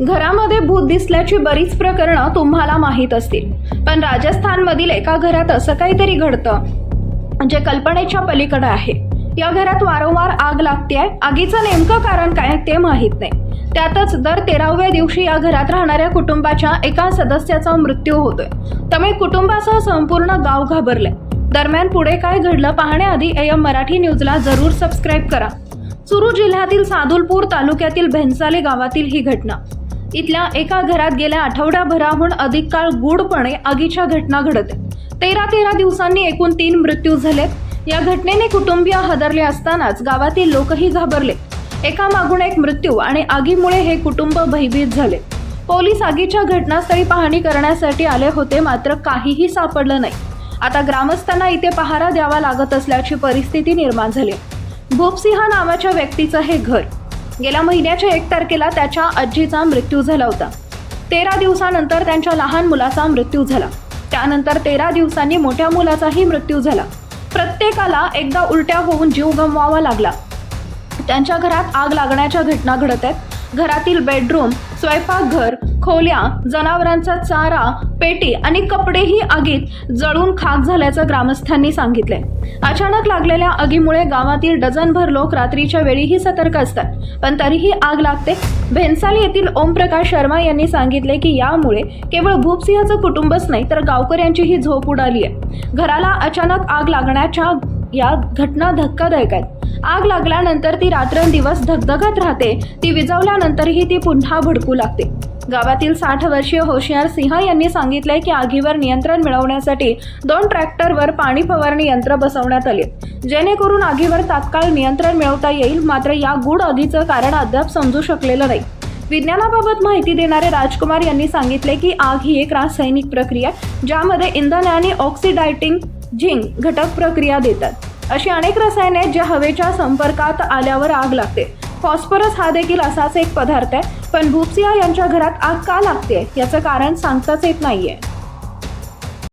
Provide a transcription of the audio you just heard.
घरामध्ये भूत दिसल्याची बरीच प्रकरणं तुम्हाला माहीत असतील. पण राजस्थानमधील एका घरात असं काहीतरी घडतं जे कल्पनेच्या पलीकडे आहे. या घरात वारंवार आग लागतेय. आगीचं नेमकं कारण काय ते माहीत नाही. त्यातच दर तेराव्या दिवशी या घरात राहणाऱ्या कुटुंबाच्या एका सदस्याचा मृत्यू होतोय. त्यामुळे कुटुंबासह संपूर्ण गाव घाबरले दरम्यान पुढे काय घडलं पाहण्याआधी एम मराठी न्यूजला जरूर सबस्क्राईब करा. सुरू जिल्ह्यातील सादुलपूर तालुक्यातील भेंसाले गावातील ही घटना. इथल्या एका घरात गेल्या आठवड्याभराहून अधिक काळ गूढपणे आगीच्या घटना घडत तेरा तेरा दिवसांनी एकूण तीन मृत्यू झालेत. या घटनेने कुटुंबीय हादरले असतानाच गावातील लोकही घाबरले. एका मागून एक मृत्यू आणि आगीमुळे हे कुटुंब भयभीत झाले. पोलीस आगीच्या घटनास्थळी पाहणी करण्यासाठी आले होते मात्र काहीही सापडलं नाही. आता ग्रामस्थांना इथे पहारा द्यावा लागत असल्याची परिस्थिती निर्माण झाली. भूपसिंह नावाच्या व्यक्तीचं हे घर गेल्या महिन्याच्या एक तारखेला त्याच्या आजीचा मृत्यू झाला होता. तेरा दिवसानंतर त्यांच्या लहान मुलाचा मृत्यू झाला. त्यानंतर तेरा दिवसांनी मोठ्या मुलाचाही मृत्यू झाला. प्रत्येकाला एकदा उलट्या होऊन जीव गमवावा लागला. त्यांच्या घरात आग लागण्याच्या घटना घडत आहेत. घरातील बेडरूम स्वयंपाकघर खोल्या जनावरांचा चारा पेटी आणि कपडेही आगीत जळून खाक झाल्याचं ग्रामस्थांनी सांगितलंय. अचानक लागलेल्या आगीमुळे गावातील डझनभर लोक रात्रीच्या वेळीही सतर्क असतात पण तरीही आग लागते. भेंसाली येथील ओमप्रकाश शर्मा यांनी सांगितले की यामुळे केवळ भूपसिंहाचं कुटुंबच नाही तर गावकऱ्यांचीही झोप उडाली आहे. घराला अचानक आग लागण्याच्या या घटना धक्कादायक आहेत. आग लागल्यानंतर ती रात्रंदिवस धगधगत राहते ती विझवल्यानंतरही ती पुन्हा भडकू लागते. गावातील साठ वर्षीय होशियार सिंह यांनी सांगितलंय की आगीवर नियंत्रण मिळवण्यासाठी दोन ट्रॅक्टरवर पाणी फवारणी यंत्र बसवण्यात आले. जेणेकरून आगीवर तात्काळ नियंत्रण मिळवता येईल मात्र या गूढ आगीचं कारण अद्याप समजू शकलेलं नाही. विज्ञानाबाबत माहिती देणारे राजकुमार यांनी सांगितले की आग ही एक रासायनिक प्रक्रिया आहे, ज्यामध्ये इंधन आणि ऑक्सिडायटिंग झिंक घटक प्रक्रिया देतात. अशी अनेक रसायने आहेत ज्या हवेच्या संपर्कात आल्यावर आग लागते. फॉस्फरस हा देखील असाच एक पदार्थ आहे पण भूपसिया यांच्या घरात आग का लागते याचं कारण सांगताच येत नाहीये.